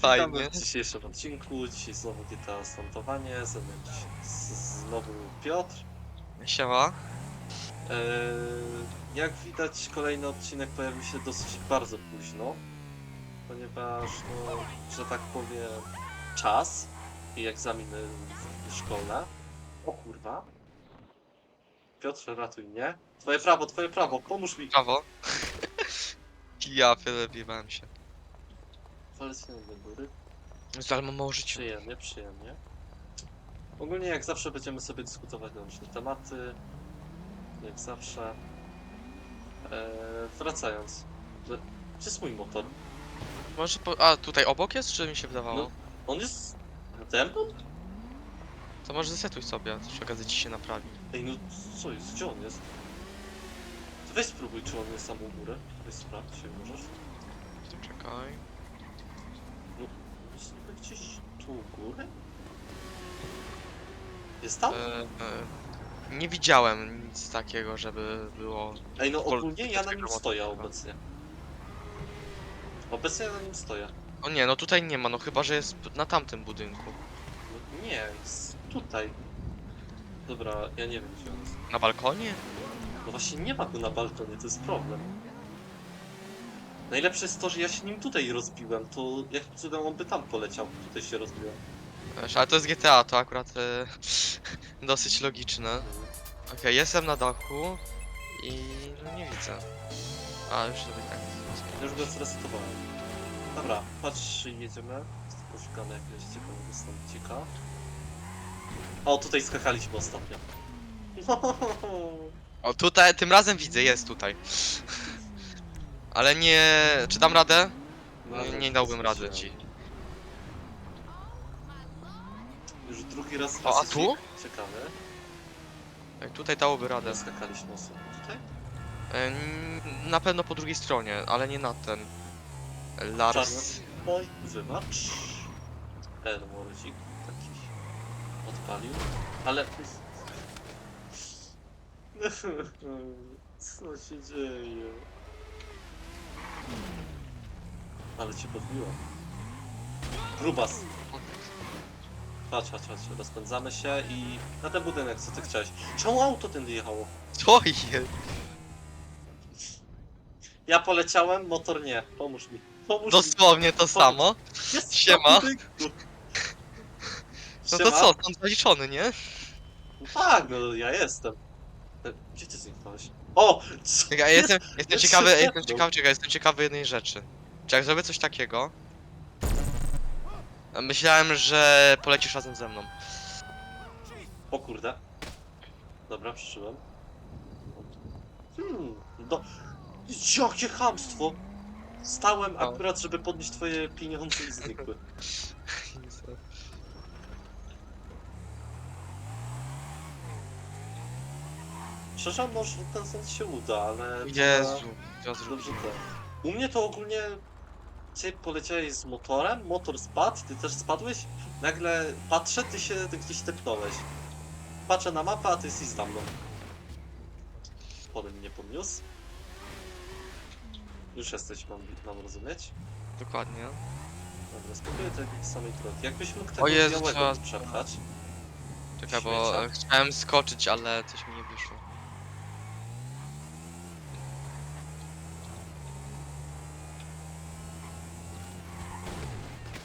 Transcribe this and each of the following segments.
Fajnie. Witamy w dzisiejszym odcinku. Dzisiaj znowu GTA Santowanie. Ze mną dziś- z- znowu Piotr. Siema. Eee, jak widać, kolejny odcinek pojawił się dosyć bardzo późno, ponieważ, no, że tak powiem, czas i egzaminy szkolne. O kurwa. Piotr, ratuj mnie. Twoje prawo, twoje prawo, pomóż mi. Prawo. ja wyjebałem się. Polecimy do góry. Mam mało życia. Przyjemnie, przyjemnie. Ogólnie jak zawsze będziemy sobie dyskutować na różne tematy. Jak zawsze. Eee, wracając. Gdzie jest mój motor? Może po... A, tutaj obok jest, czy mi się wydawało? No. On jest nade mną? To może zesetuj sobie, przy okazji ci się naprawi. Ej no co jest? Gdzie on jest? To weź spróbuj czy on jest sam u góry. Weź sprawdź się możesz. Czekaj. Jest niby gdzieś tu u góry? Jest tam? E, e, nie widziałem nic takiego, żeby było... Ej no Pol- ogólnie ja na nim stoję obecnie. Obecnie ja na nim stoję. O nie, no tutaj nie ma, no chyba, że jest na tamtym budynku. No nie, jest tutaj. Dobra, ja nie wiem gdzie on jest. Na balkonie? No właśnie nie ma go na balkonie, to jest problem. Najlepsze jest to, że ja się nim tutaj rozbiłem, to jakim cudem on by tam poleciał? Tutaj się rozbiłem. Wiesz, ale to jest GTA, to akurat e, dosyć logiczne. Okej, jestem na dachu i no nie widzę. A, już sobie tak. Już go zresetowałem. Dobra, patrz, jedziemy. Poszukamy jakiegoś ciekawego stądcika. O, tutaj skakaliśmy ostatnio. O, tutaj, tym razem widzę, jest tutaj. Ale nie... Czy dam radę? Nie, nie dałbym rady ci. Już drugi raz O, a tu? Ciekawe. Ej, Tutaj dałoby radę. Skakaliśmy osobno tutaj? E, n- Na pewno po drugiej stronie, ale nie na ten. Lars. Oj, wybacz. Elmordzik taki odpalił, ale... Co się dzieje? Ale cię podbiło. Grubas. Chodź, chodź, chodź, rozpędzamy się i na ten budynek, co ty chciałeś. Czemu auto tędy jechało? Co jest? Ja poleciałem, motor nie. Pomóż mi. Pomóż mi. Dosłownie to samo. Jest Siema. na budynku. No to Siema. co, stąd zaliczony, nie? No tak, no ja jestem. E, Gdzie ty zniknąłeś? O! Co? Czekaj, jestem, jestem jest ciekawy, jestem ciekawy, czekaj, jestem ciekawy jednej rzeczy. Czy jak zrobię coś takiego... Myślałem, że polecisz razem ze mną. O kurde. Dobra, przyszedłem. Hmm, do... Jakie chamstwo! Stałem O. akurat, żeby podnieść twoje pieniądze i znikły. Szczerze, może ten sens się uda, ale... Jezu, ja Dobrze zrobiłem. U mnie to ogólnie... Ty poleciałeś z motorem, motor spadł, ty też spadłeś. Nagle patrzę, ty się gdzieś tepnąłeś. Patrzę na mapę, a ty jesteś za mną. Potem mnie podniósł. Już jesteś, mam, mam rozumieć. Dokładnie. Dobra, spróbuję tej samej drogi. Jakbyś mógł tego O Jezu, białego trzeba- przepchać. Czekaj, bo Śmiecia. chciałem skoczyć, ale coś mi nie wyszło.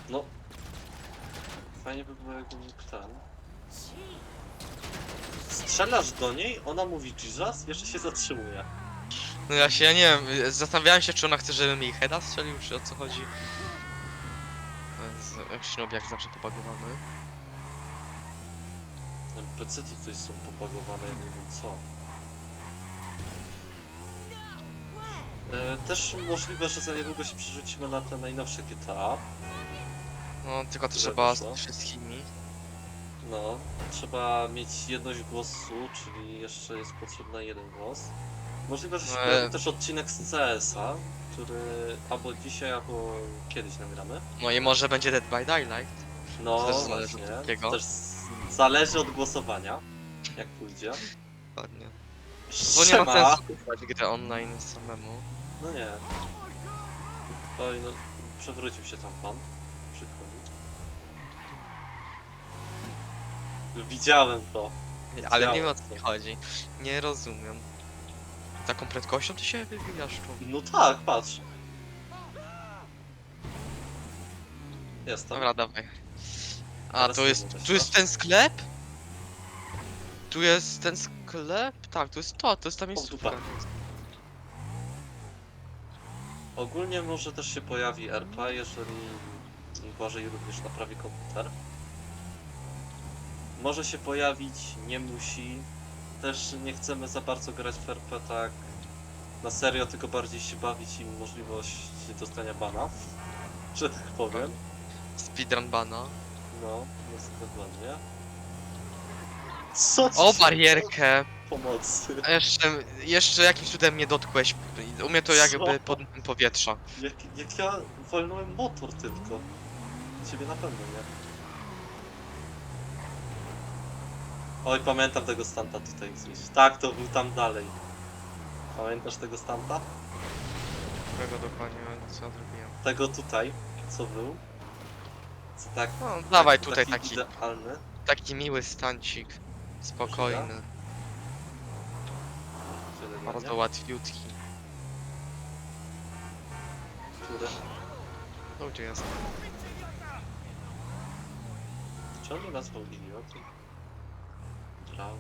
No. Mógł ten. Strzelasz do niej, ona mówi Jesus, jeszcze się zatrzymuje. No ja się, ja nie wiem, zastanawiałem się, czy ona chce, żebym jej heada strzelił, czy o co chodzi. Z- Jak się jak zawsze popagowany. NPC -ty tutaj są popagowane, ja nie wiem co. E, też możliwe, że za niedługo się przerzucimy na te najnowsze GTA. No, tylko trzeba wyszło? z wszystkimi. No, trzeba mieć jedność głosu, czyli jeszcze jest potrzebny jeden głos. Możliwe, że się No, e- też odcinek z CS-a, który albo dzisiaj, albo kiedyś nagramy. No i może będzie Dead by Daylight. No To też zależy właśnie, od takiego. to też z- zależy od głosowania, jak pójdzie. Dokładnie. Bo nie ma Siema. sensu grać grę online samemu. No nie. Oj, no, przewrócił się tam pan. przykro mi. Widziałem to. Ale nie wiem o co mi chodzi. Nie rozumiem. Taką prędkością ty się wybijasz tu. No tak, patrz. Jest tam. Dobra, dawaj. A, Teraz ty jest, mówisz, tu jest no. ten sklep? Tu jest ten sklep? Tak, to jest to, to jest ta miejscówka. dupa. Ogólnie może też się pojawi RP, jeżeli Błażej również naprawi komputer. Może się pojawić, nie musi. Też nie chcemy za bardzo grać w RP tak na serio, tylko bardziej się bawić i możliwość dostania bana, że tak powiem. Speedrun bana. No, no dokładnie. Co ci O, się- barierkę! Pomocy. A jeszcze, jeszcze jakimś cudem mnie dotkłeś. U mnie to Co? jakby pod powietrza. Jak, jak ja walnąłem motor tylko. Ciebie na pewno nie. Oj, pamiętam tego stanta tutaj gdzieś. Tak, to był tam dalej. Pamiętasz tego stanta? Którego dokładnie co zrobiłem. Tego tutaj, co był. Co tak. No, dawaj tutaj taki. taki, idealny. taki miły stancik. Spokojny, bardzo łatwiutki. Który? No gdzie jest? Czy on nazwał idiotem? Brawo.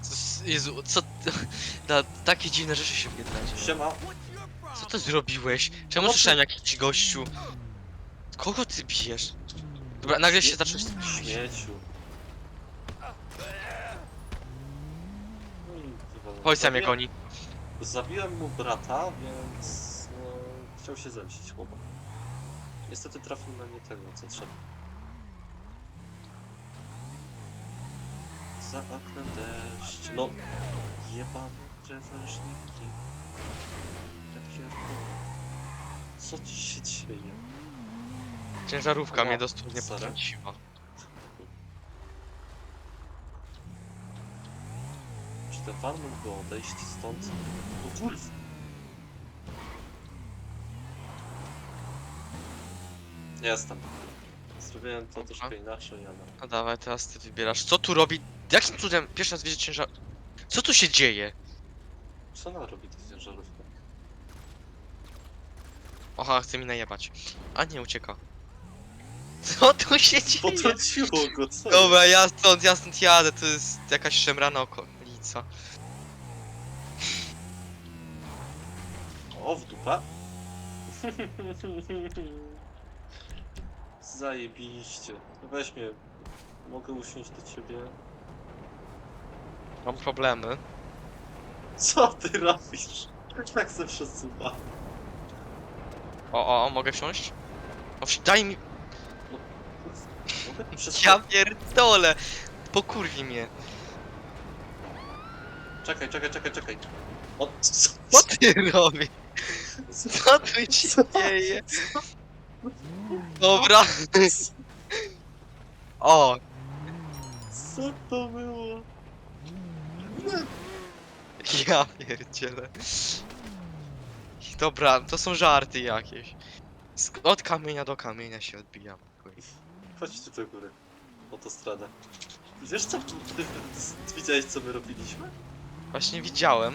Co- Jezu, co... Na, takie dziwne rzeczy się w. Siema. Co ty zrobiłeś? Czemu No, słyszałem jakiś gościu? Kogo ty bijesz? Dobra, nagle się zacząłeś... Śmieciu. No i mnie goni. Zabiłem mu brata, więc no, chciał się zemścić chłopak. Niestety trafił na nie tego, co trzeba. Za oknem deszcz. No, jebane drewężniki. Jakie Co ci się dzieje? Ciężarówka No, mnie dosłownie sorry. potrąciła. Czy ten pan mógłby odejść stąd? O kurwa! Jestem. Zrobiłem to troszkę inaczej, ale... No dawaj, teraz ty wybierasz. Co tu robi? Jakim cudem pierwszy raz widzę ciężar... Co tu się dzieje? Co ona robi ta ciężarówka? Oha, chce mi najebać. A nie, ucieka. Co tu się dzieje? Potrąciło go, co? Dobra, ja stąd, ja stąd jadę, to jest jakaś szemrana okolica. O, w dupę. Zajebiście. Weź mnie. Mogę usiąść do ciebie. Mam problemy. Co ty robisz? Tak se przesuwa. O, o, mogę wsiąść? O, wsi- daj mi... Mogę Ja przesuwać? pierdolę! Pokurwi mnie. Czekaj, czekaj, czekaj, czekaj. O, co? Co ty robisz? Co tu się dzieje? Dobra. O, Co to było? ja pierdzielę. Dobra, to są żarty jakieś. Sk- Od kamienia do kamienia się odbijam. chuj. Chodźcie do góry. Autostradę. Wiesz co? Ty, ty widziałeś co my robiliśmy? Właśnie widziałem.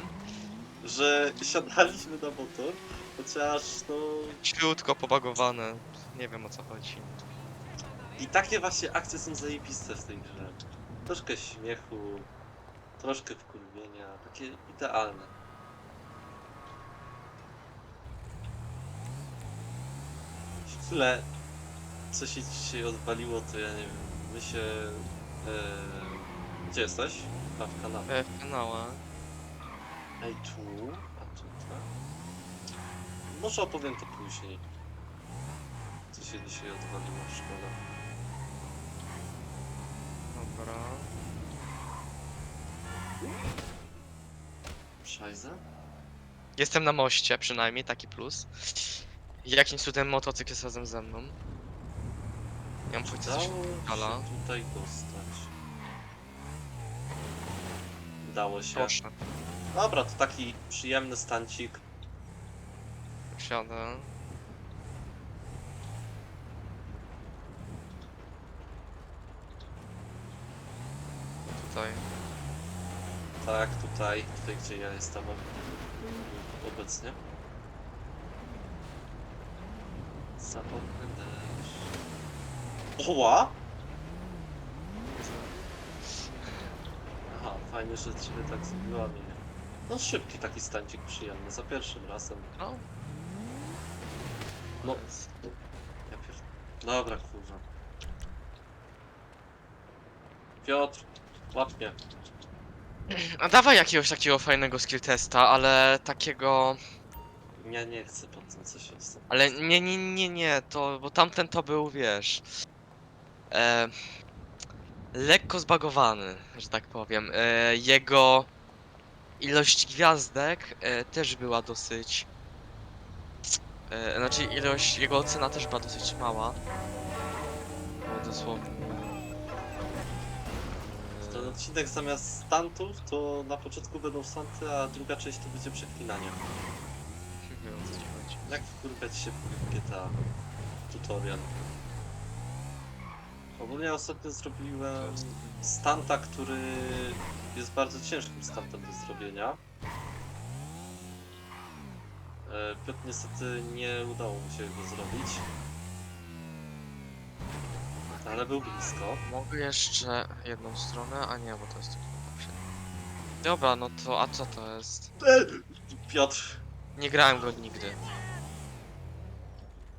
Że siadaliśmy na motor, chociaż no... Ciutko pobagowane. Nie wiem o co chodzi. I takie właśnie akcje są zajebiste w tej grze. Troszkę śmiechu, troszkę wkurwienia, takie idealne. W tle, co się dzisiaj odwaliło, to ja nie wiem, my się... E, gdzie jesteś? A, w kanale. E, kanała. Ej, tu, a tu, tak? Może opowiem to później. Co się dzisiaj odwaliło w szkole. Dobra. Szajza? Jestem na moście, przynajmniej taki plus. Jakimś cudem motocykl jest razem ze mną. Ja muszę tutaj dostać. Dało się. Proszę, Dobra, to taki przyjemny stancik. wsiadę. Tutaj. Tak, tu tutaj, tutaj gdzie ja jestem ob- obecnie. Samotny deszcz. Oła! Aha, fajnie, że ciebie tak zbiła mnie. No szybki taki stancik przyjemny, za pierwszym razem. No. No. Ja pier... Dobra, kurwa. Piotr, łap mnie. A dawaj jakiegoś takiego fajnego skill testa, ale takiego... Ja nie chcę po tym coś jest. Ale nie, nie, nie, nie, to, bo tamten to był, wiesz... E, lekko zbagowany, że tak powiem. E, jego ilość gwiazdek e, też była dosyć... E, znaczy ilość, jego ocena też była dosyć mała. No, dosłownie. Ten odcinek zamiast stantów, to na początku będą stanty, a druga część to będzie przeklinanie. Nie wiem o co ci chodzi. Jak wkurwiać się w GTA tutorial. Ogólnie ostatnio zrobiłem stanta, który jest bardzo ciężkim stantem do zrobienia. E, Piotr niestety nie udało mu się go zrobić. Ale był blisko. Mogę jeszcze jedną stronę? A nie, bo to jest tylko poprzednie. Dobra, no to, a co to jest? E, Piotr, Nie grałem go nigdy.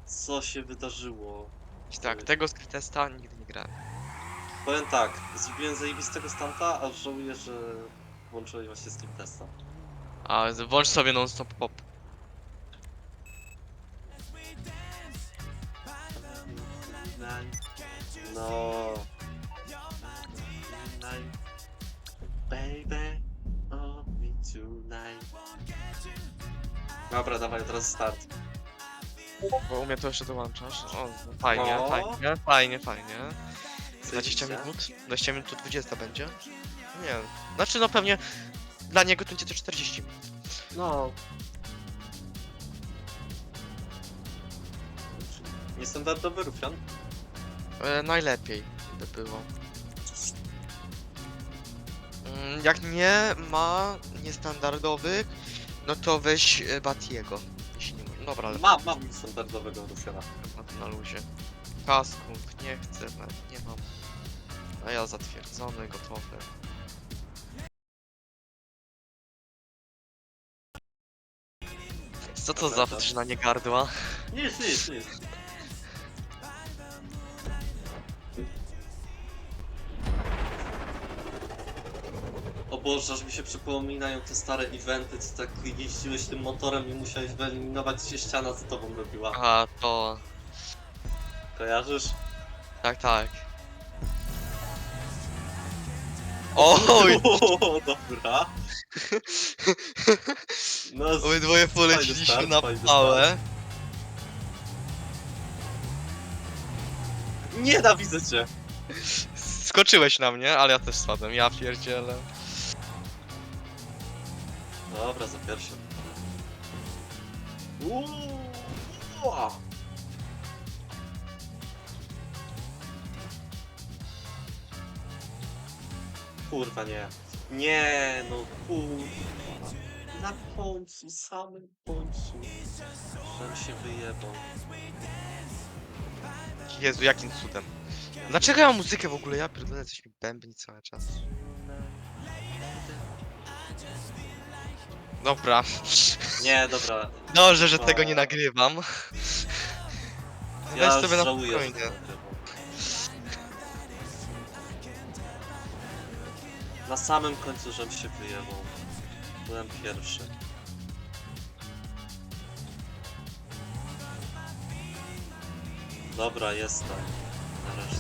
co się wydarzyło? Tak, tego skill testa nigdy nie grałem. Powiem tak, zrobiłem zajebistego stanta, a żałuję, że włączyłem właśnie skill testa. A z- włącz sobie non-stop pop. No. Baby, oh me tonight. Dobra, dawaj, teraz start. Bo u mnie to jeszcze dołączasz. O, fajnie, No. fajnie, fajnie, fajnie. 20 Zajebiście. minut? 20 minut to 20 będzie? Nie. Znaczy no pewnie dla niego to będzie to 40 minut. No. Niestandardowy rufian. E, najlepiej by było. Mm, Jak nie ma niestandardowych, no to weź e, Batiego. Jeśli nie ma. Dobra, ale Mam, mam standardowego to na luzie. Kasków nie chcę, nie mam. A ja zatwierdzony, gotowy. Co to za Dobra, wdrzynanie gardła? Nic, nic, nic. O Boże, aż mi się przypominają te stare eventy, co tak jeździłeś tym motorem i musiałeś wyeliminować się ściana za tobą robiła. A to... Kojarzysz? tak, tak. Oj! O, dobra. No, z- Obydwoje poleciliśmy start, na fajny pałę. nienawidzę cię. Skoczyłeś na mnie, ale ja też spadłem, ja pierdzielę. Dobra, za pierwszym. Uuu, ua. Kurwa nie. Nie, no kurwa. Na końcu, samym końcu. Żem się wyjebał. Jezu, jakim cudem. Dlaczego ja mam muzykę w ogóle? Ja pierdolę, coś mi bębni cały czas. Dobra. Nie, dobra. Dobrze, że tego nie nagrywam. Ja Weź sobie na żałuję, że spokojnie. to nagrywam. Na samym końcu, żem się wyjebał. Byłem pierwszy. Dobra, jestem. Nareszcie.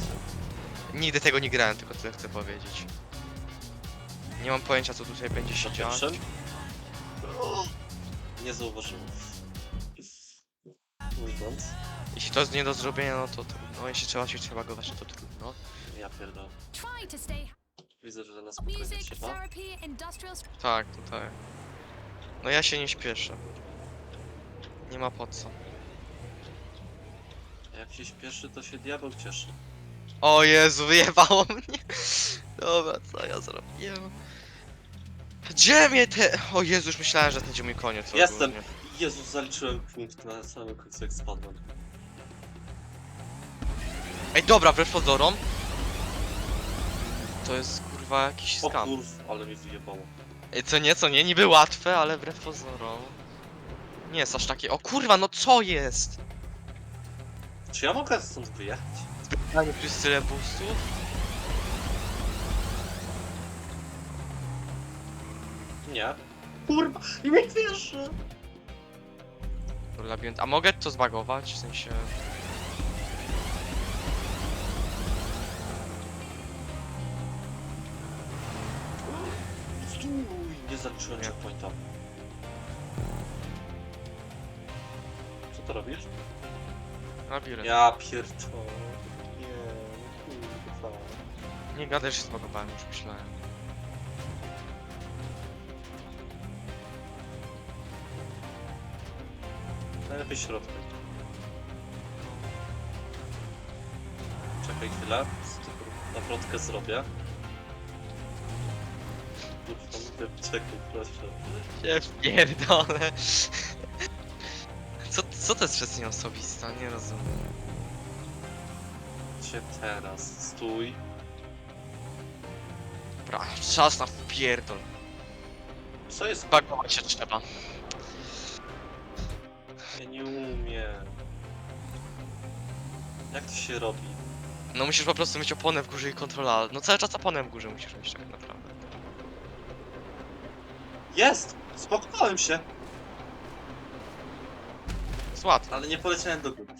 Nigdy tego nie grałem, tylko tyle chcę powiedzieć. Nie mam pojęcia co tutaj będzie się pierwszym? Nie zauważyłem. Mówiąc, Jeśli to jest nie do zrobienia, no to trudno. Jeśli trzeba się trzeba go właśnie to trudno. ja pierdolę. Try to stay Widzę, że na spokojnie music, trzeba. therapy, industrial Tak, tutaj. No ja się nie śpieszę. Nie ma po co. A Jak się śpieszy, to się diabeł cieszy. O Jezu, wyjebało mnie. Dobra, co ja zrobiłem? Gdzie mnie te... O Jezu, już myślałem, że to będzie mój koniec. Jestem. ogólnie. Jezus, zaliczyłem punkt na samym końcu jak spadłem. Ej, dobra, wbrew pozorom. To jest kurwa jakiś O skam. kurw, ale mi wyjebało. Ej, co nie, co nie, niby łatwe, ale wbrew pozorom. Nie jest aż takie. O kurwa, no co jest? Czy ja mogę stąd wyjechać? Pytanie, tu jest tyle boostów? Nie. Kurwa, nie wierzę! Labirynt. A mogę to zbagować? W sensie. Stój! Nie zaliczyłem Nie. checkpointa. Co to robisz? Labirynt. Ja pierdolę. Nie, kurwa. Nie gadaj, że się zbagowałem, już myślałem. Najlepiej środkiem. Czekaj chwilę, nawrotkę zrobię. Czekaj, proszę. Nie pierdolę. Co, co to jest przestrzeń osobista? Nie rozumiem. Cię teraz, stój. Dobra, czas na pierdol. Co jest? Zbagować się trzeba. Jak to się robi? No musisz po prostu mieć oponę w górze i kontrola. No cały czas oponę w górze musisz mieć tak naprawdę. Jest! Spokojałem się, Jest ale nie poleciałem do góry.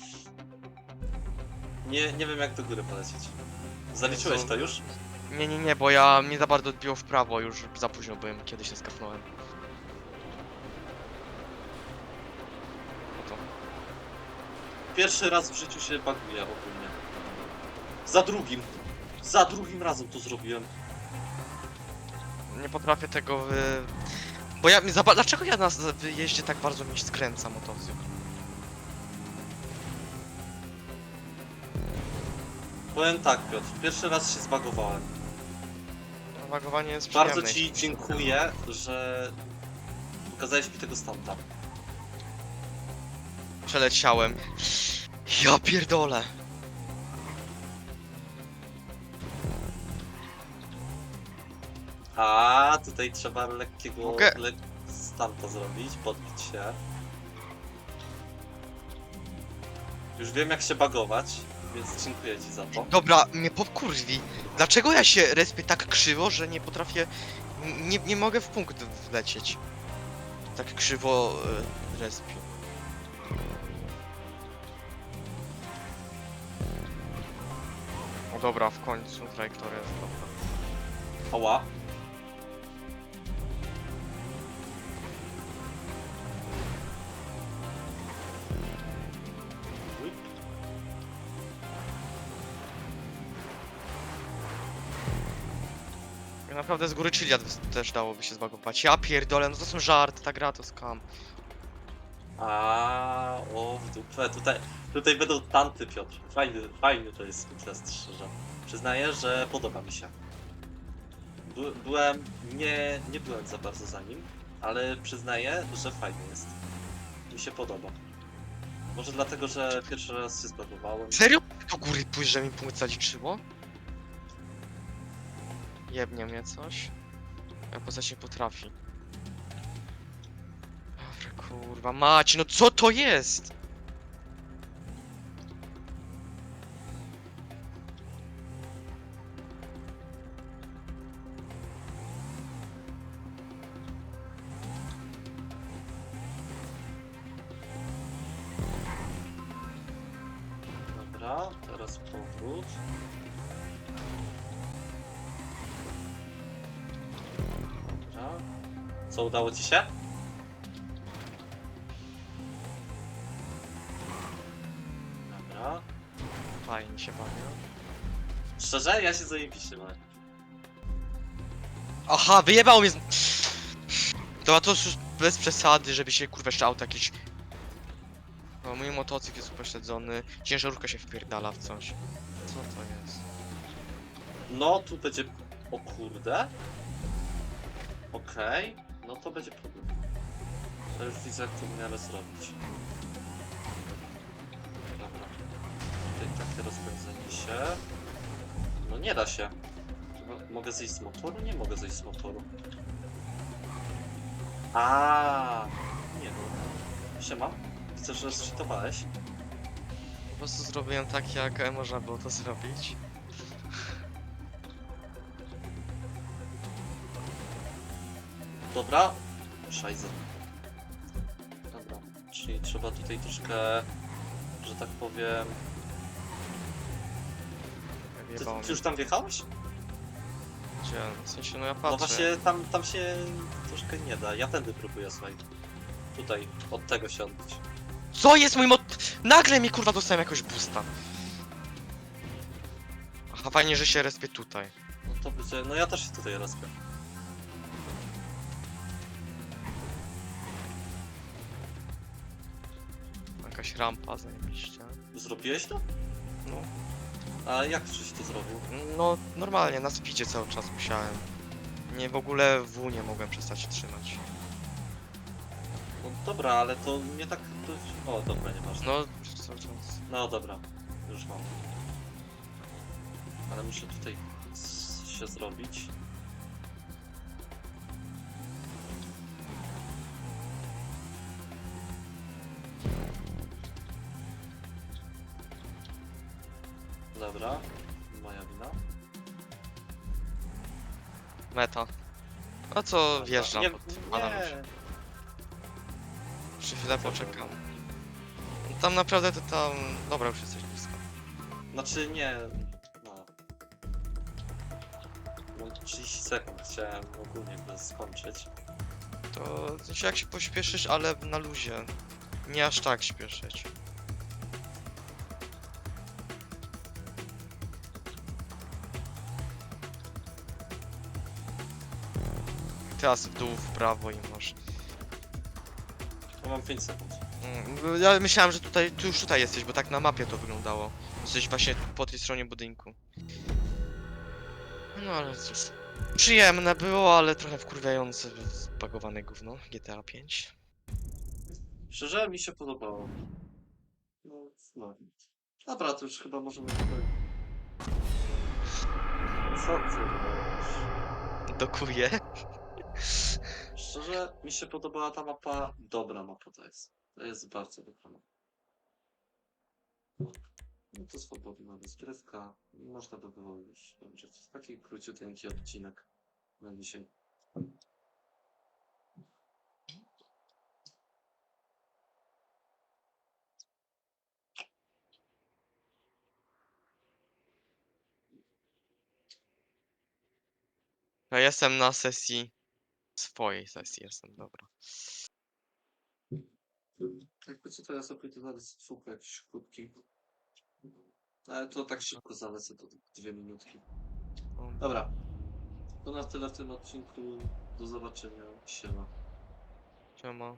Nie, nie wiem jak do góry polecieć. Zaliczyłeś to już? Nie, nie, nie, bo ja mnie za bardzo odbiło w prawo, już za późno byłem, kiedy się skapnąłem. Pierwszy raz w życiu się baguję ogólnie. Za drugim. Za drugim razem to zrobiłem. Nie potrafię tego wy... Bo ja... Zaba... Dlaczego ja na wyjeździe tak bardzo mi skręca motocykl? Powiem tak, Piotr. Pierwszy raz się zbagowałem. Wagowanie jest Bardzo przyjemne, ci jeśli- dziękuję, że pokazałeś mi tego stanta. Przeleciałem. Ja pierdolę. A tutaj trzeba lekkiego Mogę- lek stanta zrobić, podbić się. Już wiem jak się bagować, więc dziękuję ci za to. Dobra, mnie pokurwi. Dlaczego ja się respię tak krzywo, że nie potrafię... Nie, nie mogę w punkt wlecieć. Tak krzywo y, respię. O dobra, w końcu trajektoria jest dobra. Ja naprawdę z góry Chiliad też dałoby się zbagować. Ja pierdolę, no to są żarty, ta gra to skam. A, o, w dupę. Tutaj, tutaj będą tanty, Piotr. Fajny, fajny to jest test, szczerze. Przyznaję, że podoba mi się. By, byłem, nie, nie byłem za bardzo za nim, ale przyznaję, że fajny jest. Mi się podoba. Może dlatego, że pierwszy raz się zbagowałem. Serio? Do góry pójść, że mi punkt zaliczyło? Jebnie mnie coś. Ja postać nie potrafi. Kurwa, mać, no co to jest? Dobra, teraz powrót. Co, udało ci się? Szczerze, ja się zajebiście bawię. Aha, wyjebał mnie z... Dobra, to już bez przesady, żeby się kurwa jeszcze auto jakieś... No, mój motocykl jest upośledzony, ciężarówka się wpierdala w coś. Co to jest? No, tu będzie... O kurde. Okej. No to będzie problem. To już widzę, jak to w miarę zrobić. Dobra. Tutaj takie rozpędzenie się. No nie da się. Chyba Mogę zejść z motoru? Nie mogę zejść z motoru. A, Nie no. Siema. Chcesz, że zcheatowałeś? Po prostu zrobiłem tak, jak można było to zrobić. Dobra. Szajzer. Dobra. Czyli trzeba tutaj troszkę, że tak powiem... Ty, ty już tam wjechałeś? Gdzie? W sensie, no ja patrzę. No właśnie tam, tam się troszkę nie da. Ja tędy próbuję, słuchaj. Tutaj, od tego się odbić. Co jest mój mot... Nagle mi kurwa dostałem jakoś boosta. Aha, fajnie, że się respię tutaj. No to będzie... No ja też się tutaj rozpię. Jakaś rampa, zajebiście. Zrobiłeś to? No. A jak żeś to zrobił? No, normalnie, na speedzie cały czas musiałem. Nie, w ogóle W nie mogłem przestać trzymać. No dobra, ale to nie tak... To... O, dobra, nieważne. No, cały czas. No dobra, już mam. Ale muszę tutaj s- się zrobić. Dobra, moja wina. Meta. A co wjeżdżam Nie, pod nie. Jeszcze chwilę poczekam. Tam naprawdę to tam... Dobra, już jesteś blisko. Znaczy nie, no. No 30 sekund chciałem ogólnie skończyć. To sensie jak się pośpieszysz, ale na luzie. Nie aż tak śpieszyć. Teraz w dół, w prawo i masz. Ja mam 5 sekund. Mm, Ja myślałem, że tutaj, tu już tutaj jesteś, bo tak na mapie to wyglądało. Jesteś właśnie po tej stronie budynku. No ale cóż. Przyjemne było, ale trochę wkurwiające, zbagowane gówno. GTA 5. Szczerze mi się podobało. No, no. Dobra, to już chyba możemy tutaj... Co ty robisz? Dokuję. Szczerze mi się podobała ta mapa. Dobra mapa to jest. To jest bardzo dobra mapa. No to swobodna rozgrywka. Można by było już. Dobrze, to taki króciuteńki odcinek na dzisiaj. Ja jestem na sesji. Swojej sesji jestem, dobra. Jakby co to ja sobie to zalecę twółkę jakiś krótki. Ale to tak szybko zalecę, to dwie minutki. Dobra. To na tyle w tym odcinku. Do zobaczenia. Siema. Siema.